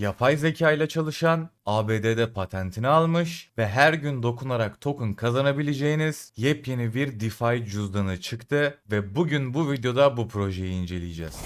yapay zeka ile çalışan, ABD'de patentini almış ve her gün dokunarak token kazanabileceğiniz yepyeni bir DeFi cüzdanı çıktı ve bugün bu videoda bu projeyi inceleyeceğiz.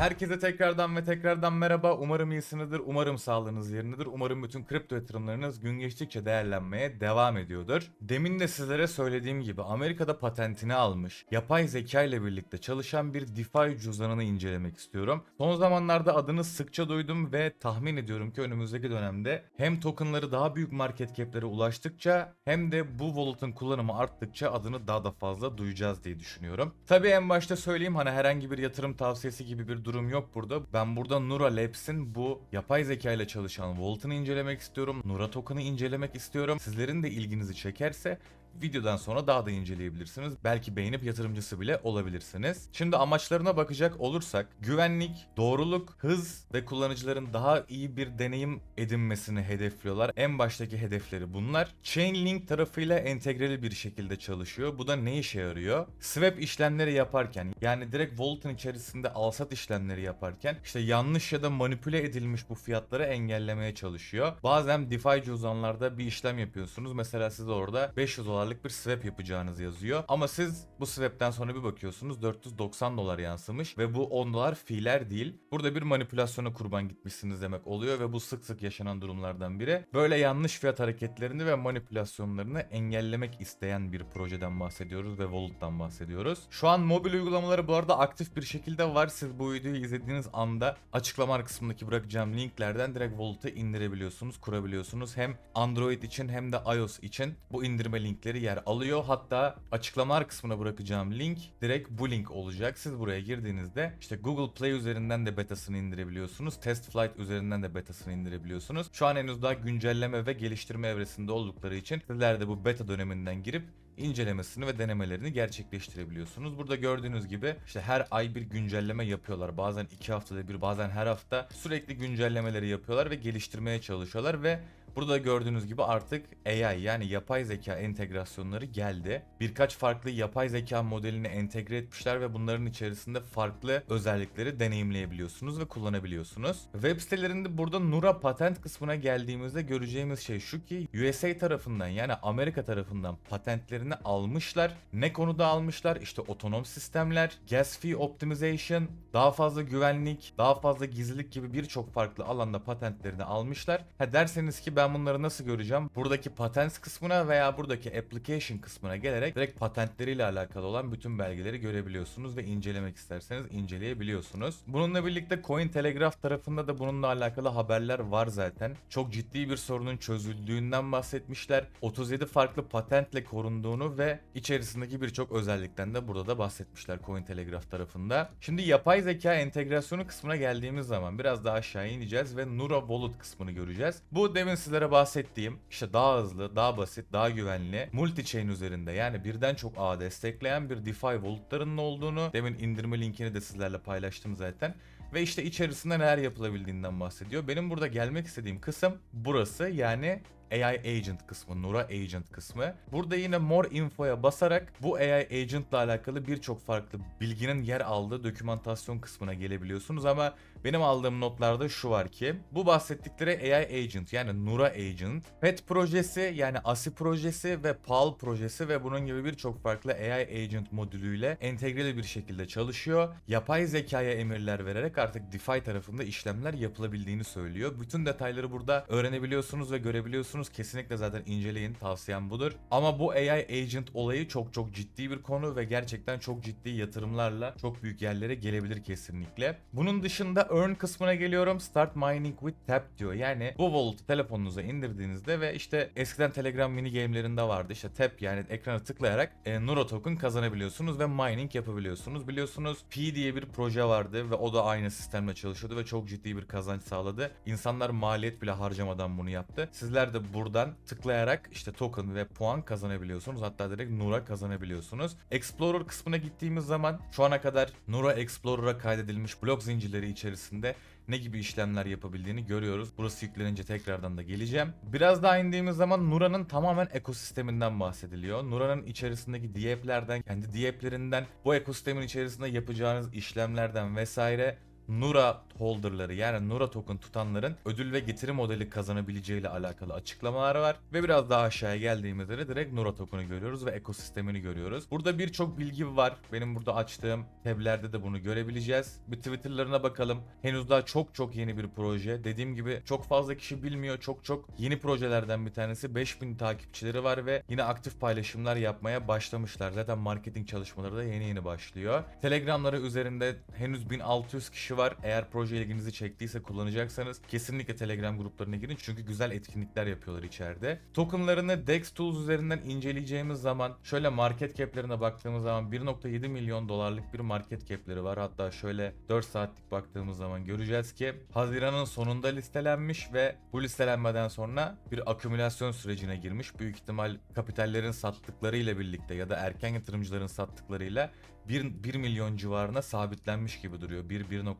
Herkese tekrardan ve tekrardan merhaba. Umarım iyisinizdir. Umarım sağlığınız yerindedir. Umarım bütün kripto yatırımlarınız gün geçtikçe değerlenmeye devam ediyordur. Demin de sizlere söylediğim gibi Amerika'da patentini almış, yapay zeka ile birlikte çalışan bir DeFi cüzdanını incelemek istiyorum. Son zamanlarda adını sıkça duydum ve tahmin ediyorum ki önümüzdeki dönemde hem tokenları daha büyük market cap'lere ulaştıkça hem de bu wallet'ın kullanımı arttıkça adını daha da fazla duyacağız diye düşünüyorum. Tabii en başta söyleyeyim hani herhangi bir yatırım tavsiyesi gibi bir durum yok burada. Ben burada Nura Labs'in bu yapay zeka ile çalışan Wallet'ını incelemek istiyorum. Nura Token'ı incelemek istiyorum. Sizlerin de ilginizi çekerse videodan sonra daha da inceleyebilirsiniz. Belki beğenip yatırımcısı bile olabilirsiniz. Şimdi amaçlarına bakacak olursak güvenlik, doğruluk, hız ve kullanıcıların daha iyi bir deneyim edinmesini hedefliyorlar. En baştaki hedefleri bunlar. Chainlink tarafıyla entegreli bir şekilde çalışıyor. Bu da ne işe yarıyor? Swap işlemleri yaparken yani direkt Wallet'ın içerisinde alsat işlemleri yaparken işte yanlış ya da manipüle edilmiş bu fiyatları engellemeye çalışıyor. Bazen DeFi cüzdanlarda bir işlem yapıyorsunuz. Mesela siz orada 500 dolarlık bir swap yapacağınız yazıyor. Ama siz bu swap'ten sonra bir bakıyorsunuz 490 dolar yansımış ve bu 10 dolar fiiller değil. Burada bir manipülasyona kurban gitmişsiniz demek oluyor ve bu sık sık yaşanan durumlardan biri. Böyle yanlış fiyat hareketlerini ve manipülasyonlarını engellemek isteyen bir projeden bahsediyoruz ve Wallet'tan bahsediyoruz. Şu an mobil uygulamaları bu arada aktif bir şekilde var. Siz bu videoyu izlediğiniz anda açıklama kısmındaki bırakacağım linklerden direkt Wallet'ı indirebiliyorsunuz, kurabiliyorsunuz. Hem Android için hem de iOS için bu indirme linkleri yer alıyor. Hatta açıklamalar kısmına bırakacağım link direkt bu link olacak. Siz buraya girdiğinizde işte Google Play üzerinden de betasını indirebiliyorsunuz. Test Flight üzerinden de betasını indirebiliyorsunuz. Şu an henüz daha güncelleme ve geliştirme evresinde oldukları için sizler de bu beta döneminden girip incelemesini ve denemelerini gerçekleştirebiliyorsunuz. Burada gördüğünüz gibi işte her ay bir güncelleme yapıyorlar. Bazen iki haftada bir, bazen her hafta sürekli güncellemeleri yapıyorlar ve geliştirmeye çalışıyorlar ve Burada gördüğünüz gibi artık AI yani yapay zeka entegrasyonları geldi. Birkaç farklı yapay zeka modelini entegre etmişler ve bunların içerisinde farklı özellikleri deneyimleyebiliyorsunuz ve kullanabiliyorsunuz. Web sitelerinde burada Nura patent kısmına geldiğimizde göreceğimiz şey şu ki USA tarafından yani Amerika tarafından patentlerini almışlar. Ne konuda almışlar? İşte otonom sistemler, gas fee optimization, daha fazla güvenlik, daha fazla gizlilik gibi birçok farklı alanda patentlerini almışlar. Ha derseniz ki ben bunları nasıl göreceğim? Buradaki patents kısmına veya buradaki application kısmına gelerek direkt patentleriyle alakalı olan bütün belgeleri görebiliyorsunuz ve incelemek isterseniz inceleyebiliyorsunuz. Bununla birlikte Cointelegraph tarafında da bununla alakalı haberler var zaten. Çok ciddi bir sorunun çözüldüğünden bahsetmişler. 37 farklı patentle korunduğunu ve içerisindeki birçok özellikten de burada da bahsetmişler Cointelegraph tarafında. Şimdi yapay zeka entegrasyonu kısmına geldiğimiz zaman biraz daha aşağı ineceğiz ve Nura Wallet kısmını göreceğiz. Bu demin sizlere bahsettiğim işte daha hızlı, daha basit, daha güvenli multi-chain üzerinde yani birden çok ağ destekleyen bir DeFi walletlarının olduğunu demin indirme linkini de sizlerle paylaştım zaten. Ve işte içerisinde neler yapılabildiğinden bahsediyor. Benim burada gelmek istediğim kısım burası yani AI Agent kısmı, Nura Agent kısmı. Burada yine More Info'ya basarak bu AI Agent ile alakalı birçok farklı bilginin yer aldığı dokümantasyon kısmına gelebiliyorsunuz ama benim aldığım notlarda şu var ki bu bahsettikleri AI Agent yani Nura Agent, PET projesi yani ASI projesi ve PAL projesi ve bunun gibi birçok farklı AI Agent modülüyle entegreli bir şekilde çalışıyor. Yapay zekaya emirler vererek artık DeFi tarafında işlemler yapılabildiğini söylüyor. Bütün detayları burada öğrenebiliyorsunuz ve görebiliyorsunuz. Kesinlikle zaten inceleyin. Tavsiyem budur. Ama bu AI Agent olayı çok çok ciddi bir konu ve gerçekten çok ciddi yatırımlarla çok büyük yerlere gelebilir kesinlikle. Bunun dışında Earn kısmına geliyorum. Start mining with tap diyor. Yani bu wallet'ı telefonunuza indirdiğinizde ve işte eskiden Telegram mini game'lerinde vardı. İşte tap yani ekrana tıklayarak e, Nuro token kazanabiliyorsunuz ve mining yapabiliyorsunuz. Biliyorsunuz P diye bir proje vardı ve o da aynı sistemle çalışıyordu ve çok ciddi bir kazanç sağladı. İnsanlar maliyet bile harcamadan bunu yaptı. Sizler de buradan tıklayarak işte token ve puan kazanabiliyorsunuz. Hatta direkt Nura kazanabiliyorsunuz. Explorer kısmına gittiğimiz zaman şu ana kadar Nura Explorer'a kaydedilmiş blok zincirleri içerisinde ne gibi işlemler yapabildiğini görüyoruz. Burası yüklenince tekrardan da geleceğim. Biraz daha indiğimiz zaman Nura'nın tamamen ekosisteminden bahsediliyor. Nura'nın içerisindeki DApp'lerden, kendi DApp'lerinden, bu ekosistemin içerisinde yapacağınız işlemlerden vesaire Nura holderları yani Nura token tutanların ödül ve getiri modeli kazanabileceği ile alakalı açıklamalar var. Ve biraz daha aşağıya geldiğimizde de direkt Nura token'ı görüyoruz ve ekosistemini görüyoruz. Burada birçok bilgi var. Benim burada açtığım tablerde de bunu görebileceğiz. Bir Twitter'larına bakalım. Henüz daha çok çok yeni bir proje. Dediğim gibi çok fazla kişi bilmiyor. Çok çok yeni projelerden bir tanesi. 5000 takipçileri var ve yine aktif paylaşımlar yapmaya başlamışlar. Zaten marketing çalışmaları da yeni yeni başlıyor. Telegramları üzerinde henüz 1600 kişi var. Eğer proje ilginizi çektiyse kullanacaksanız kesinlikle Telegram gruplarına girin çünkü güzel etkinlikler yapıyorlar içeride. Tokenlarını Dex Tools üzerinden inceleyeceğimiz zaman şöyle market cap'lerine baktığımız zaman 1.7 milyon dolarlık bir market cap'leri var. Hatta şöyle 4 saatlik baktığımız zaman göreceğiz ki Haziran'ın sonunda listelenmiş ve bu listelenmeden sonra bir akümülasyon sürecine girmiş. Büyük ihtimal kapitallerin sattıklarıyla birlikte ya da erken yatırımcıların sattıklarıyla 1, 1 milyon civarına sabitlenmiş gibi duruyor.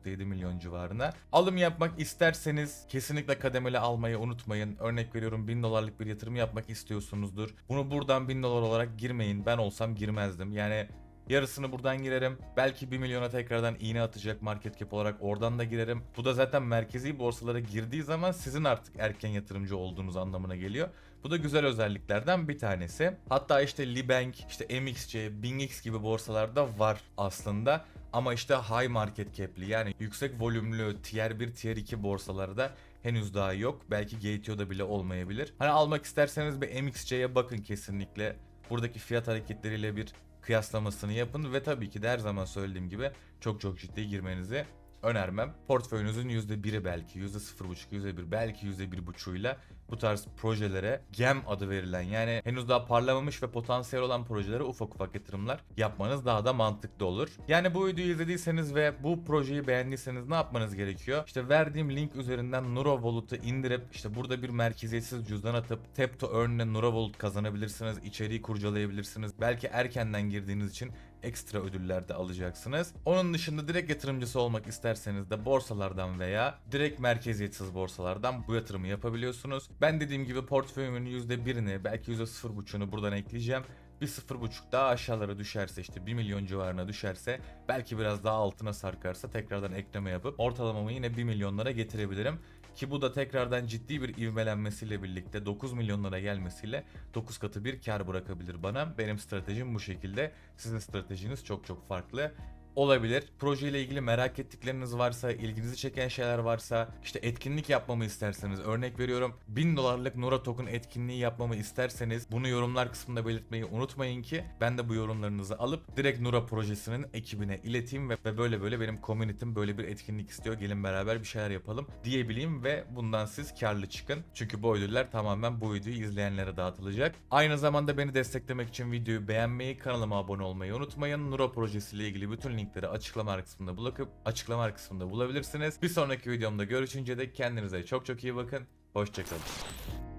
1-1.7 milyon civarına. Alım yapmak isterseniz kesinlikle kademeli almayı unutmayın. Örnek veriyorum 1000 dolarlık bir yatırım yapmak istiyorsunuzdur. Bunu buradan 1000 dolar olarak girmeyin. Ben olsam girmezdim. Yani Yarısını buradan girerim. Belki 1 milyona tekrardan iğne atacak market cap olarak oradan da girerim. Bu da zaten merkezi borsalara girdiği zaman sizin artık erken yatırımcı olduğunuz anlamına geliyor. Bu da güzel özelliklerden bir tanesi. Hatta işte Libank, işte MXC, BingX gibi borsalarda var aslında. Ama işte high market cap'li yani yüksek volümlü tier 1, tier 2 borsalarda henüz daha yok. Belki GTO'da bile olmayabilir. Hani almak isterseniz bir MXC'ye bakın kesinlikle. Buradaki fiyat hareketleriyle bir kıyaslamasını yapın ve tabii ki de her zaman söylediğim gibi çok çok ciddi girmenizi önermem. Portföyünüzün %1'i belki, %0.5, %1 belki %1.5'uyla bu tarz projelere GEM adı verilen yani henüz daha parlamamış ve potansiyel olan projelere ufak ufak yatırımlar yapmanız daha da mantıklı olur. Yani bu videoyu izlediyseniz ve bu projeyi beğendiyseniz ne yapmanız gerekiyor? İşte verdiğim link üzerinden Wallet'ı indirip işte burada bir merkeziyetsiz cüzdan atıp Tap to Earn'le Nuro Wallet kazanabilirsiniz. içeriği kurcalayabilirsiniz. Belki erkenden girdiğiniz için ekstra ödüller de alacaksınız. Onun dışında direkt yatırımcısı olmak isterseniz de borsalardan veya direkt merkeziyetsiz borsalardan bu yatırımı yapabiliyorsunuz. Ben dediğim gibi portföyümün %1'ini belki %0.5'unu buradan ekleyeceğim. Bir 0.5 daha aşağılara düşerse işte 1 milyon civarına düşerse belki biraz daha altına sarkarsa tekrardan ekleme yapıp ortalamamı yine 1 milyonlara getirebilirim. Ki bu da tekrardan ciddi bir ivmelenmesiyle birlikte 9 milyonlara gelmesiyle 9 katı bir kar bırakabilir bana. Benim stratejim bu şekilde. Sizin stratejiniz çok çok farklı olabilir. Proje ile ilgili merak ettikleriniz varsa, ilginizi çeken şeyler varsa, işte etkinlik yapmamı isterseniz, örnek veriyorum 1000 dolarlık Nora Token etkinliği yapmamı isterseniz bunu yorumlar kısmında belirtmeyi unutmayın ki ben de bu yorumlarınızı alıp direkt Nura projesinin ekibine ileteyim ve, ve böyle böyle benim community'm böyle bir etkinlik istiyor. Gelin beraber bir şeyler yapalım diyebileyim ve bundan siz karlı çıkın. Çünkü bu ödüller tamamen bu videoyu izleyenlere dağıtılacak. Aynı zamanda beni desteklemek için videoyu beğenmeyi, kanalıma abone olmayı unutmayın. Nura projesiyle ilgili bütün linkleri açıklama kısmında bulup açıklama kısmında bulabilirsiniz. Bir sonraki videomda görüşünce de kendinize çok çok iyi bakın. Hoşçakalın.